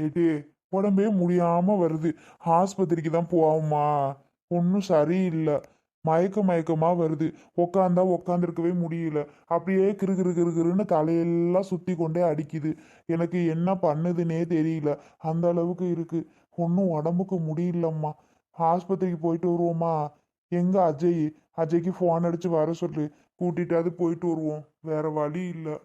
ஏட்டி உடம்பே முடியாம வருது. ஆஸ்பத்திரிக்கு தான் போவோமா? ஒன்றும் சரியில்லை. மயக்க மயக்கமா வருது. உக்காந்தா உக்காந்துருக்கவே முடியல. அப்படியே கிறு கிறு கிறு கிறுன்னு தலையெல்லாம் சுத்தி கொண்டே அடிக்குது. எனக்கு என்ன பண்ணுதுன்னே தெரியல. அந்த அளவுக்கு இருக்கு. ஒன்றும் உடம்புக்கு முடியலம்மா. ஆஸ்பத்திரிக்கு போயிட்டு வருவோமா? எங்க அஜய்? அஜய்க்கு ஃபோன் அடிச்சு வர சொல்லு. கூட்டிட்டாவது போயிட்டு வருவோம். வேற வழி இல்லை.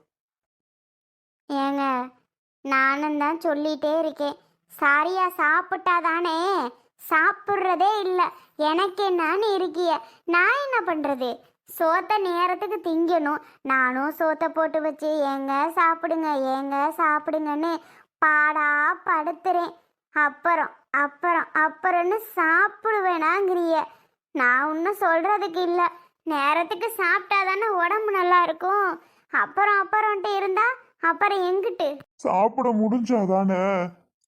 ஏங்க நானும் தான் சொல்லிட்டே இருக்கேன். சாரியா சாப்பிட்டாதானே? சாப்பிட்றதே இல்லை. எனக்கு என்னன்னு இருக்கிய? நான் என்ன பண்ணுறது சோத்த நேரத்துக்கு திங்கணும். நானும் சோத்தை போட்டு வச்சு ஏங்க சாப்பிடுங்க ஏங்க சாப்பிடுங்கன்னு பாடா படுத்துறேன். அப்புறம் அப்புறம் அப்புறம்னு சாப்பிடுவேனாங்கிறிய? நான் ஒன்றும் சொல்கிறதுக்கு இல்லை. நேரத்துக்கு சாப்பிட்டா தானே உடம்பு நல்லா இருக்கும். அப்புறம் அப்புறம்ட்டு இருந்தால் அப்புறம் எங்கிட்டு? சாப்பிட முடிஞ்சாதானே?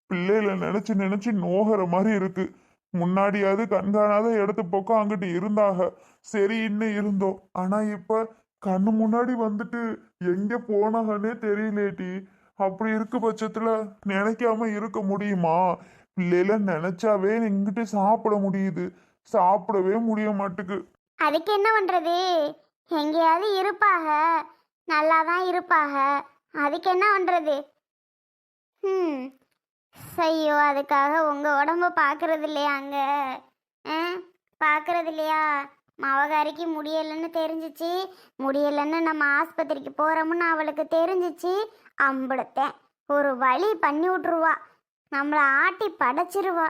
பிள்ளைகளை நினைச்சு நினைச்சு நோகிற மாதிரி இருக்கு. முன்னாடியாவது கண்காணாத இடத்து பக்கம் அங்கிட்டு இருந்தாக. சரி இன்னும் இருந்தோம். ஆனா இப்ப கண்ணு முன்னாடி வந்துட்டு எங்க போனாகன்னே தெரியலேட்டி அப்படி இருக்க பட்சத்துல நினைக்காம இருக்க முடியுமா? பிள்ளைல நினைச்சாவே இங்கிட்டு சாப்பிட முடியுது. சாப்பிடவே முடிய மாட்டுக்கு. அதுக்கு என்ன பண்றது? எங்கேயாவது இருப்பாக. நல்லா தான் இருப்பாக. அதுக்கு என்ன பண்ணுறது ம் ஐயோ அதுக்காக உங்கள் உடம்ப பார்க்கறது இல்லையா அங்கே? ஆ? பார்க்கறது இல்லையா மவகாரிக்கு முடியலைன்னு தெரிஞ்சிச்சு. முடியலைன்னு நம்ம ஆஸ்பத்திரிக்கு போகிறோம்னு அவளுக்கு தெரிஞ்சிச்சு. அம்பளத்தேன் ஒரு வழி பண்ணி விட்ருவா நம்மளை ஆட்டி படைச்சிருவா.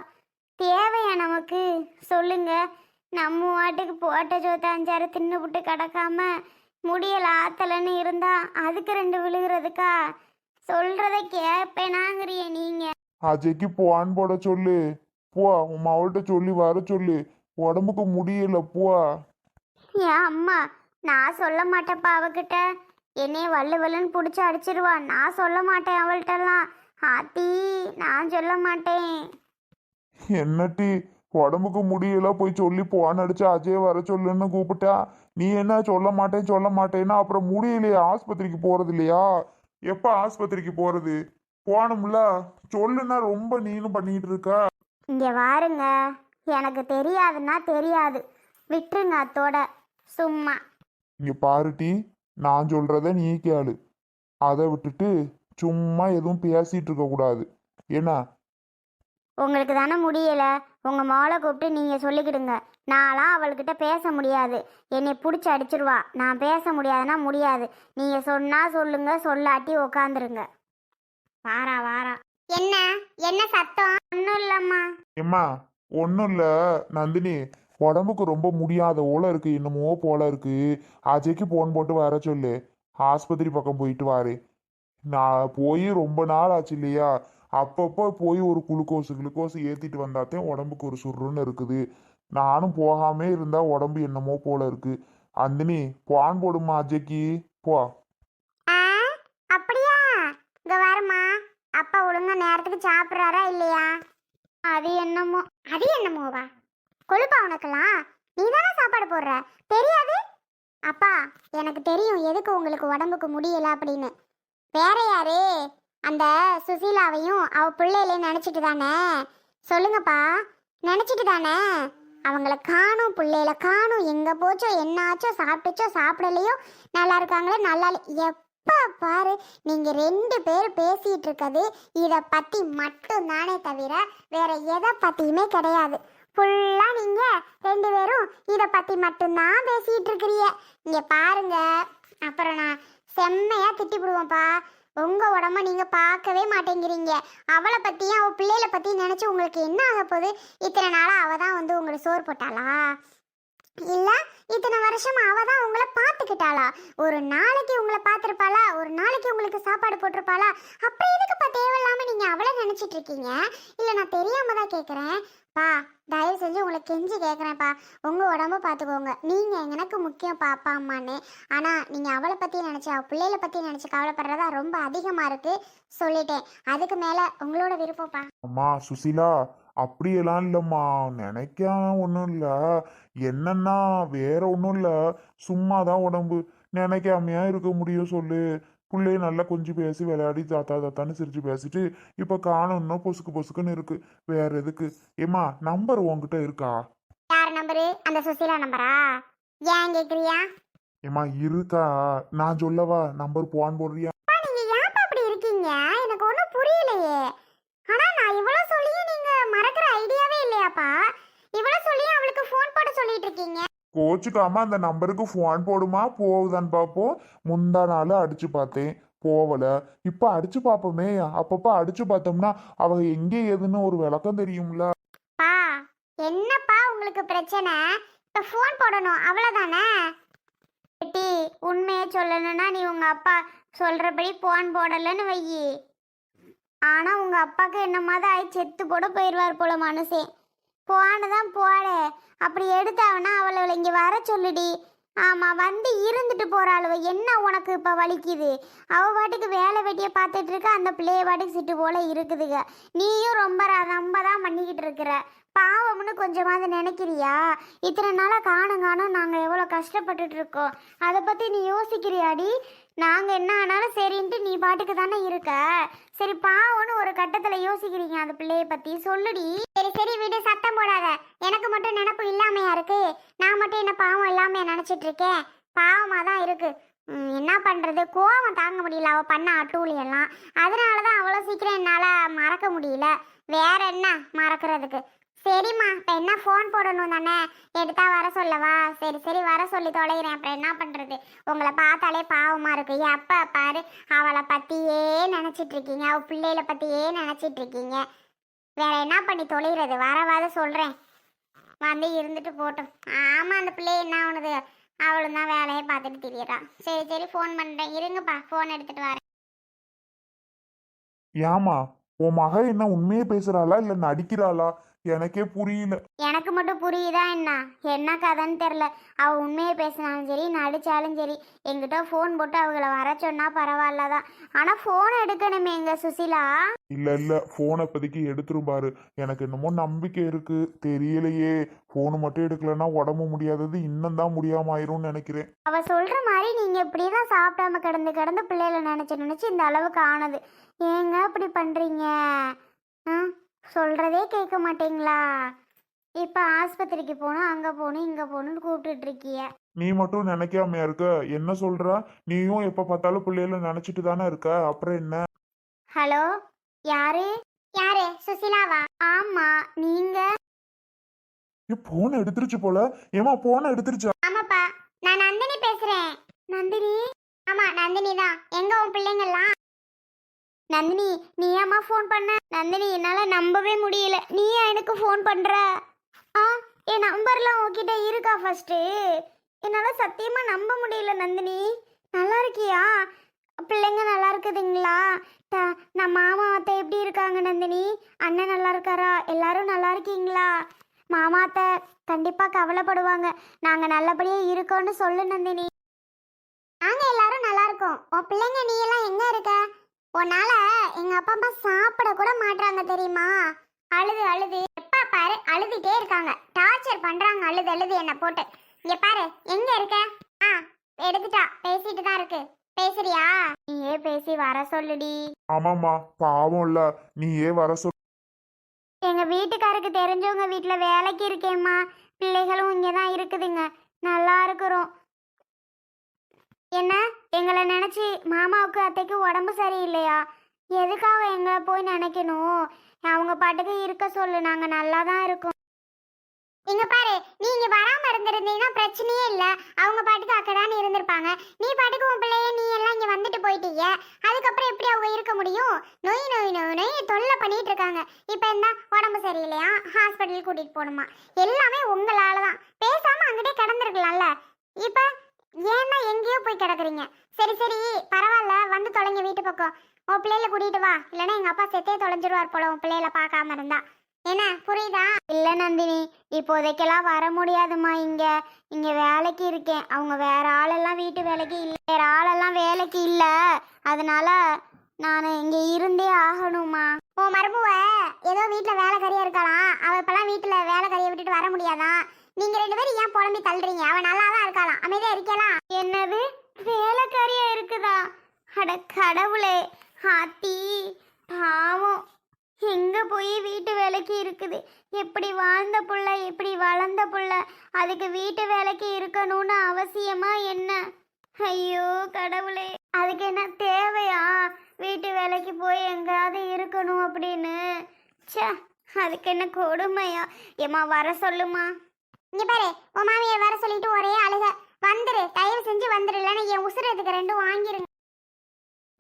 தேவையா நமக்கு? சொல்லுங்க. நம்ம வாட்டுக்கு போட்ட ஜோத்த அஞ்சாறு தின்னுபுட்டு கிடக்காம முடியல ஆத்தலன்னு இருந்தா அதுக்கு ரெண்டு விழுகிறதுக்கா? சொல்றத கேட்பேனாங்கிறிய நீங்க. அஜய்க்கு போன் போட சொல்லு. போ உன் மவள்கிட்ட சொல்லி வர சொல்லு. உடம்புக்கு முடியல போ. ஏன் அம்மா நான் சொல்ல மாட்டேப்பா அவகிட்ட. என்னைய வல்லு வல்லுன்னு பிடிச்சி அடிச்சிருவா. நான் சொல்ல மாட்டேன் அவள்கிட்டலாம் ஆத்தி நான் சொல்ல மாட்டேன். என்னட்டி? உடம்புக்கு முடியல போய் சொல்லி போன் அடிச்சு அஜய் வர சொல்லுன்னு கூப்பிட்டா நீ என்ன சொல்ல மாட்டேன் சொல்ல மாட்டேன்னா? அப்புறம் முடியலையா ஆஸ்பத்திரிக்கு போறது இல்லையா? எப்ப ஆஸ்பத்திரிக்கு போறது? போகணும்ல. சொல்லுன்னா ரொம்ப நீனும் பண்ணிட்டு இருக்க. இங்க வாருங்க. எனக்கு தெரியாதுன்னா தெரியாது. விட்டுருங்க அத்தோட. சும்மா. இங்க பாருட்டி நான் சொல்றத நீ கேளு. அதை விட்டுட்டு சும்மா எதுவும் பேசிட்டு இருக்க கூடாது. என்ன? உங்களுக்கு தானே முடியல. உங்கள் மோளை கூப்பிட்டு நீங்கள் சொல்லிக்கிடுங்க. நான்லாம் அவள்கிட்ட பேச முடியாது. என்னை பிடிச்சி அடிச்சிருவா. நான் பேச முடியாதுன்னா முடியாது. நீங்கள் சொன்னால் சொல்லுங்க சொல்லாட்டி உக்காந்துருங்க. வாரா வாரா. என்ன? என்ன சத்தம்? ஒன்றும் இல்லம்மா. எம்மா ஒன்றும் இல்லை. நந்தினி உடம்புக்கு ரொம்ப முடியாத போல இருக்கு. என்னமோ போல இருக்கு. அஜய்க்கு போன் போட்டு வர சொல்லு. ஆஸ்பத்திரி பக்கம் போயிட்டு வாரு. நான் போய் ரொம்ப நாள் ஆச்சு இல்லையா? அப்பப்போ போய் ஒரு குளுக்கோஸ் குளுக்கோஸ் ஏற்றிட்டு வந்தாத்தே உடம்புக்கு ஒரு சுருன்னு இருக்குது. நானும் போகாமே இருந்தால் உடம்பு என்னமோ போல இருக்கு. அந்தினி பான் போடுமா அஜய்க்கு போ. ஆ அப்படியா? இங்க வரமா அப்பா ஒழுங்கா நேரத்துக்கு சாப்பிட்றாரா இல்லையா? அது என்னமோ அது என்னமோவா? கொழுப்பா உனக்கெல்லாம்? நீ தானே சாப்பாடு போடுற? தெரியாது? அப்பா எனக்கு தெரியும் எதுக்கு உங்களுக்கு உடம்புக்கு முடியல அப்படின்னு. வேற யாரு? அந்த சுசீலாவையும் அவ பிள்ளையிலையும் நினச்சிட்டு தானே? சொல்லுங்கப்பா. நினச்சிட்டு தானே? அவங்கள காணும் பிள்ளையில காணும். எங்கே போச்சோ என்னாச்சோ சாப்பிட்டுச்சோ சாப்பிடலையோ நல்லா இருக்காங்களோ நல்லா எப்போ பாரு நீங்கள் ரெண்டு பேரும் பேசிகிட்டு இருக்கிறது இதை பத்தி மட்டும் தானே தவிர வேற எதை பற்றியுமே கிடையாது. ஃபுல்லா நீங்கள் ரெண்டு பேரும் இதை பத்தி மட்டும்தான் பேசிகிட்டு இருக்கிறீங்க. இங்கே பாருங்க. அப்புறம் நான் செம்மையா திட்டிவிடுவோம்ப்பா உங்க உடம்ப நீங்க பார்க்கவே மாட்டேங்கிறீங்க. அவளை பத்தியும் அவ பிள்ளைகளை பத்தியும் நினைச்சு உங்களுக்கு என்ன ஆக போகுது? இத்தனை நாளா அவ தான் வந்து உங்களை சோறு போட்டாளா? இல்ல இத்தனை வருஷம் அவ தான் உங்களை பார்த்துக்கிட்டாளா? ஒரு நாளைக்கு உங்களை பார்த்துருப்பாளா? ஒரு நாளைக்கு உங்களுக்கு சாப்பாடு போட்டிருப்பாளா? அப்புறம் எதுக்குப்பா தேவையில்லாம நீங்க அவளை நினைச்சிட்டு இருக்கீங்க? இல்ல நான் தெரியாம தான் கேக்குறேன். பா தயவு செஞ்சு உங்களை கெஞ்சி கேட்குறேன்ப்பா உங்கள் உடம்ப பார்த்துக்கோங்க நீங்கள் எனக்கு முக்கியம் பாப்பா அம்மான்னு. ஆனால் நீங்கள் அவளை பற்றி நினச்சி அவள் பிள்ளைகளை பற்றி நினச்சி கவலைப்படுறதா ரொம்ப அதிகமாக இருக்குது சொல்லிட்டேன். அதுக்கு மேலே உங்களோட விருப்பம்ப்பா அம்மா சுசிலா அப்படியெல்லாம் இல்லைம்மா. நினைக்க ஒன்றும் இல்லை. என்னன்னா வேற ஒன்றும் இல்லை. சும்மா தான் உடம்பு. நினைக்காமையா இருக்க முடியும் சொல்லு. பிள்ளைய நல்லா கொஞ்சம் பேசி விளையாடி தாத்தா தாத்தான்னு சிரிச்சு பேசிட்டு இப்போ காணும்னா பொசுக்கு பொசுக்குன்னு இருக்கு. வேற எதுக்கு? ஏமா நம்பர் உன்கிட்ட இருக்கா? யார் நம்பரு அந்த சுசீலா நம்பரா ஏன் கேக்குறியா? ஏமா இருக்கா? நான் சொல்லவா நம்பர் போன் போடுறியா? நீங்க ஏன்ப்பா அப்படி இருக்கீங்க? எனக்கு ஒன்றும் புரியலையே. ஆனா நான் இவ்வளவு சொல்லியும் நீங்க மறக்கிற ஐடியாவே இல்லையாப்பா? இவ்வளவு சொல்லியும் அவளுக்கு ஃபோன் போட சொல்லிட்டு இருக்கீங்க. கோச்சுக்காம அந்த நம்பருக்கு ஃபோன் போடுமா? போகுதான்னு பார்ப்போம். முந்தா நாள் அடிச்சு பார்த்தேன். போகல இப்போ அடிச்சு பார்ப்போமே. அப்பப்போ அடிச்சு பார்த்தோம்னா அவ எங்கே ஏதுன்னு ஒரு விளக்கம் தெரியும்ல. பா என்னப்பா உங்களுக்கு பிரச்சனை? இப்போ ஃபோன் போடணும். அவ்வளோதானே டி உண்மையை சொல்லணும்னா நீ உங்க அப்பா சொல்றபடி ஃபோன் போடலன்னு வையி. ஆனா உங்க அப்பாக்கு என்ன மாதிரி ஆயி செத்து போட போயிடுவார் போல மனுஷன் போன தான் போட அப்படி எடுத்தாவனா இங்க வர சொல்லுடி. ஆமா வந்து இருந்துட்டு போறாளுவ என்ன உனக்கு இப்ப வலிக்குது? அவ பாட்டுக்கு வேலை வெட்டிய பார்த்துட்டு இருக்க அந்த பிள்ளைய பாட்டுக்கு சிட்டு போல இருக்குதுங்க நீயும் ரொம்ப ர- ரொம்ப தான் பண்ணிக்கிட்டு இருக்கிற. பாவம்னு கொஞ்சமாவது நினைக்கிறியா? இத்தனை நாளாக காணும் காணும் நாங்கள் எவ்வளோ கஷ்டப்பட்டுட்டு இருக்கோம். அதை பற்றி நீ யோசிக்கிறியாடி? நாங்கள் என்ன ஆனாலும் சரின்ட்டு நீ பாட்டுக்கு தானே இருக்க. சரி பாவம்னு ஒரு கட்டத்துல யோசிக்கிறீங்க அந்த பிள்ளைய பத்தி. சொல்லுடி. சரி சரி விடு சத்தம் போடாத. எனக்கு மட்டும் நினப்பு இல்லாமையா இருக்கு. நான் மட்டும் என்ன பாவம் இல்லாமையா நினைச்சிட்டு இருக்கேன்? பாவமா தான் இருக்கு என்ன பண்ணுறது கோவம் தாங்க முடியல. அவள் பண்ண அட்டூழியெல்லாம் அதனாலதான் அதனால தான் அவ்வளோ சீக்கிரம் என்னால் மறக்க முடியல. வேற என்ன மறக்கிறதுக்கு? சரிம்மா இப்போ என்ன ஃபோன் போடணும் தானே? எடுத்தா வர சொல்லவா? சரி சரி வர சொல்லி தொலைகிறேன். அப்புறம் என்ன பண்ணுறது உங்களை பார்த்தாலே பாவமாக இருக்கு. எப்போ பாரு அவளை பற்றியே நினச்சிட்டு இருக்கீங்க அவள் பிள்ளைகளை பற்றியே நினச்சிட்டு இருக்கீங்க வேற என்ன பண்ணி தொலைகிறது? வரவாத சொல்கிறேன் வந்து இருந்துட்டு போட்டோம். ஆமாம் அந்த பிள்ளை என்ன ஆகுனது அவளும் தான் வேலையை பார்த்துட்டு திரியறான் சரி சரி ஃபோன் பண்ணுறேன் இருங்கப்பா ஃபோன் எடுத்துகிட்டு வரேன். ஏமா உன் மக என்ன உண்மையே பேசுகிறாளா இல்லை நடிக்கிறாளா? எனக்கே புரியல. எனக்கு மட்டும் புரியுதா என்ன? என்ன கதைன்னு தெரில அவள் உண்மையை பேசினாலும் சரி நடித்தாலும் சரி எங்கிட்ட ஃபோன் போட்டு அவங்கள வர சொன்னா பரவாயில்ல தான் ஆனால் ஃபோன் எடுக்கணுமே எங்க சுசிலா? இல்ல இல்ல போனை இப்போதைக்கு எடுத்துரும் பாரு. எனக்கு என்னமோ நம்பிக்கை இருக்கு. தெரியலையே. போன் மட்டும் எடுக்கலன்னா உடம்பு முடியாதது இன்னும் தான் முடியாம ஆயிரும்னு நினைக்கிறேன். அவள் சொல்கிற மாதிரி நீங்கள் இப்படி தான் சாப்பிடாம கிடந்து கிடந்து பிள்ளைகளை நினச்சி நினச்சி இந்த அளவுக்கு ஆனது. ஏங்க இப்படி பண்ணுறீங்க ஆ? சொல்கிறதே கேட்க மாட்டீங்களா? இப்போ ஆஸ்பத்திரிக்கு போகணும் அங்கே போகணும் இங்கே போகணும்னு கூப்பிட்டுட்டு இருக்கிய. நீ மட்டும் நினைக்காமையா இருக்க? என்ன சொல்ற? நீயும் எப்ப பார்த்தாலும் பிள்ளைகள நினைச்சிட்டு தானே இருக்க? அப்புறம் என்ன? ஹலோ யாரு? யாரு? சுசிலாவா? ஆமா நீங்க? போன் எடுத்துருச்சு போல. ஏமா போனை எடுத்துருச்சா? ஆமாப்பா நான் நந்தினி பேசுறேன். நந்தினி? ஆமா நந்தினி தான். எங்க உன் பிள்ளைங்கெல்லாம் நந்தினி நீ ஏமா ஃபோன் பண்ண? நந்தினி என்னால் நம்பவே முடியல. நீ ஏன் எனக்கு ஃபோன் பண்ணுற ஆ என் நம்பர்லாம் உங்ககிட்ட இருக்கா ஃபஸ்ட்டு என்னால் சத்தியமாக நம்ப முடியல நந்தினி. நல்லா இருக்கியா? பிள்ளைங்க நல்லா இருக்குதுங்களா? த- நான் மாமா அத்தை எப்படி இருக்காங்க நந்தினி? அண்ணன் நல்லா இருக்காரா? எல்லாரும் நல்லா இருக்கீங்களா? மாமா அத்தை கண்டிப்பாக கவலைப்படுவாங்க. நாங்கள் நல்லபடியாக இருக்கோம்னு சொல்லு நந்தினி. நாங்கள் எல்லாரும் நல்லா இருக்கோம். உன் பிள்ளைங்க நீ எல்லாம் எங்கே இருக்க? உன்னால எங்க அப்பா அம்மா சாப்பிட கூட மாட்றாங்க தெரியுமா? அழுது அழுது. எப்ப பாரு அழுதுட்டே இருக்காங்க. டார்ச்சர் பண்றாங்க அழுது அழுது என்ன போட்டு. இங்க பாரு எங்க இருக்க? ஆ எடுத்துட்டா. பேசிட்டு தான் இருக்கு. பேசுறியா? நீயே பேசி வர சொல்லுடி. ஆமாம்மா பாவம் இல்ல. நீயே வர சொல் எங்க வீட்டுக்காருக்கு தெரிஞ்சவங்க வீட்ல வேலைக்கு இருக்கேம்மா. பிள்ளைகளும் இங்கே தான் இருக்குதுங்க. நல்லா இருக்கிறோம். என்ன? எங்களை நினச்சி மாமாவுக்கு அத்தைக்கு உடம்பு சரியில்லையா? எதுக்காக எங்களை போய் நினைக்கணும்? அவங்க பாட்டுக்கு இருக்க சொல்லு நாங்கள் நல்லா தான் இருக்கோம். இங்க பாரு நீ இங்க வராம இருந்திருந்தீங்கன்னா பிரச்சனையே இல்ல. அவங்க பாட்டுக்கு அக்கடான்னு இருந்திருப்பாங்க. நீ பாட்டுக்கு உன் பிள்ளைய நீ எல்லாம் இங்க வந்துட்டு போயிட்டீங்க. அதுக்கப்புறம் எப்படி அவங்க இருக்க முடியும்? நொய் நொய் நோய் நோய் தொல்லை பண்ணிட்டு இருக்காங்க. இப்போ என்ன? உடம்பு சரியில்லையா? ஹாஸ்பிட்டல் கூட்டிட்டு போகணுமா? எல்லாமே உங்களால தான் பேசாம அங்கிட்டே கிடந்திருக்கலாம்ல இப்போ ஏன்னா எங்கேயோ போய் கிடக்குறீங்க. சரி சரி பரவாயில்ல. வந்து தொலைங்க வீட்டு பக்கம். உன் பிள்ளைல கூட்டிட்டு வா. இல்லைன்னா எங்க அப்பா செத்தே தொலைஞ்சிருவார் போல உன் பிள்ளைல பார்க்காம இருந்தா. என்ன புரியுதா? இல்ல நந்தினி. இப்போதைக்கெல்லாம் வர முடியாதும்மா இங்க. இங்க வேலைக்கு இருக்கேன். அவங்க வேற ஆளெல்லாம் வீட்டு வேலைக்கு இல்லை. வேற ஆளெல்லாம் வேலைக்கு இல்ல. அதனால நான் இங்க இருந்தே ஆகணுமா ஓ மருமவ ஏதோ வீட்ல வேலைக்காரியா இருக்கலாம் அவ இப்பெல்லாம் வீட்டுல வேலைக்காரியை விட்டுட்டு வர முடியாதான் நீங்க ரெண்டு பேரும் ஏன் புலம்பி தள்ளுறீங்க? அவன் நல்லா தான் இருக்கலாம் அமைதியா இருக்கலாம் என்னது? வேலைக்காரியா இருக்குதா? அட கடவுளே ஹாத்தி பாவம். எங்க போய் வீட்டு வேலைக்கு இருக்குது? எப்படி வாழ்ந்த புள்ள எப்படி வளர்ந்த புள்ள அதுக்கு வீட்டு வேலைக்கு இருக்கணும்னு அவசியமா என்ன? ஐயோ கடவுளே அதுக்கு என்ன தேவையா? வீட்டு வேலைக்கு போய் எங்கேயாவது இருக்கணும் அப்படின்னு. சே அதுக்கு என்ன கொடுமையா? ஏம்மா வர சொல்லுமா. இங்க பாரு உன் மாமியார் வர சொல்லிட்டு ஒரே அழுக. வந்துரு தயவு செஞ்சு வந்துரு இல்லைன்னா என் உசுரத்துக்கு ரெண்டும் வாங்கிருங்க.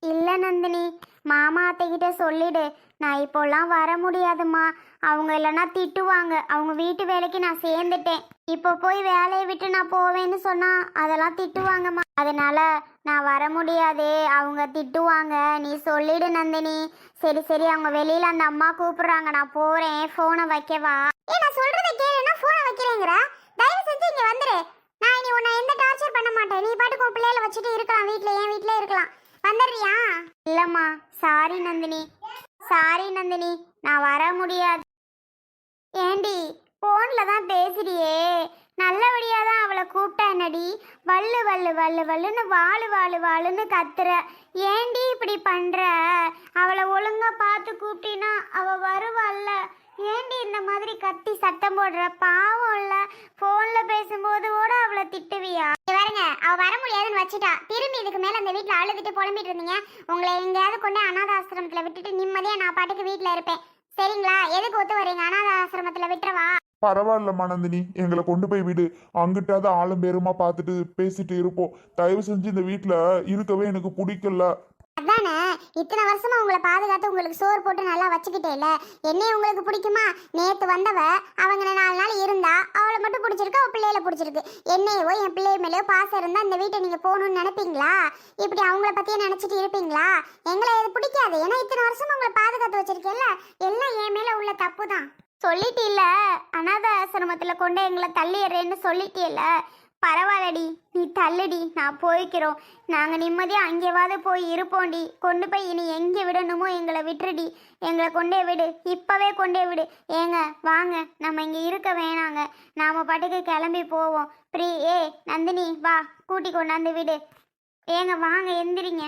இல்லை நந்தினி மாமா அத்தைகிட்ட சொல்லிடு. நான் இப்போல்லாம் வர முடியாதும்மா. அவங்க இல்லைன்னா திட்டுவாங்க. அவங்க வீட்டு வேலைக்கு நான் சேர்ந்துட்டேன். இப்போ போய் வேலையை விட்டு நான் போவேன்னு சொன்னா அதெல்லாம் திட்டுவாங்கம்மா. அதனால நான் வர முடியாது. அவங்க திட்டுவாங்க. நீ சொல்லிடு நந்தினி. சரி சரி அவங்க வெளியில அந்த அம்மா கூப்பிடுறாங்க. நான் போறேன். போனை வைக்கவா? ஏ நான் சொல்றத கேளுன்னா போனை வைக்கிறேங்கிற தயவு செஞ்சு இங்க வந்துரு. நான் இனி உன்னை எந்த டார்ச்சர் பண்ண மாட்டேன். நீ பாட்டுக்கு உன் பிள்ளையில வச்சுட்டு இருக்கலாம். வீட்டில் என் வீட்ல இருக்கலாம். வந்துடுறியா? இல்லம்மா. சாரி நந்தினி. சாரி நந்தினி. நான் வர முடியாது. ஏண்டி போன்ல தான் பேசுறியே. நல்லபடியா தான் அவளை கூப்பிட்டா என்னடி? வள்ளு வள்ளு வள்ளு வள்ளுன்னு வாழு வாழு வாழுன்னு கத்துற. ஏண்டி இப்படி பண்ற? அவளை ஒழுங்கா பார்த்து கூப்பிட்டினா அவ வருவாள்ல ஏண்டி இந்த மாதிரி கத்தி சத்தம் போடுற? பாவம் இல்ல. போன்ல பேசும்போது கூட அவளை திட்டுவியா? பாருங்க அவ வர முடியாதுன்னு வச்சுட்டா. திரும்பி இதுக்கு மேல அந்த வீட்டுல அழுதுட்டு புலம்பிட்டு இருந்தீங்க. உங்களை எங்கேயாவது கொண்டு அனாதாசிரமத்துல விட்டுட்டு நிம்மதியா நான் பாட்டுக்கு வீட்டுல இருப்பேன். சரிங்களா? எதுக்கு ஒத்து வரீங்க அனாதாசிரமத்துல விட்டுறவா? பரவாயில்ல மனந்தினி எங்களை கொண்டு போய் விடு. அங்கிட்டாவது ஆளும் பேருமா பார்த்துட்டு பேசிட்டு இருப்போம். தயவு செஞ்சு இந்த வீட்டில் இருக்கவே எனக்கு பிடிக்கல. அதானே? இத்தனை வருஷமா உங்களை பாதுகாத்து உங்களுக்கு சோறு போட்டு நல்லா வச்சுக்கிட்டேல. என்னைய உங்களுக்கு பிடிக்குமா? நேத்து வந்தவ அவங்க நாலு நாள் இருந்தா அவளை மட்டும் பிடிச்சிருக்கு அவள் பிள்ளையில பிடிச்சிருக்கு. என்னையோ என் பிள்ளை மேலேயோ பாசம் இருந்தா இந்த வீட்டை நீங்க போகணும்னு நினைப்பீங்களா? இப்படி அவங்கள பத்தியே நினைச்சிட்டு இருப்பீங்களா? எங்களை இது பிடிக்காது. ஏன்னா இத்தனை வருஷமா உங்களை பாதுகாத்து வச்சிருக்கேன்ல. எல்லாம் என் மேல உள்ள தப்பு தான் சொல்லிட்டீல்ல. அனாத ஆசிரமத்துல கொண்டு எங்களை தள்ளிடுறேன்னு சொல்லிட்டீல்ல. பரவாயில்லடி. நீ தள்ளுடி. நான் போய்க்கிறோம். நாங்கள் நிம்மதியாக அங்கேவாது போய் இருப்போம்டி. கொண்டு போய் இனி எங்கே விடணுமோ எங்களை விட்டுருடி. எங்களை கொண்டே விடு. இப்போவே கொண்டே விடு. ஏங்க வாங்க. நம்ம இங்கே இருக்க வேணாங்க. நாம் பாட்டுக்கு கிளம்பி போவோம். ப்ரீ ஏ நந்தினி வா. கூட்டி கொண்டாந்து விடு. ஏங்க வாங்க எந்திரிங்க.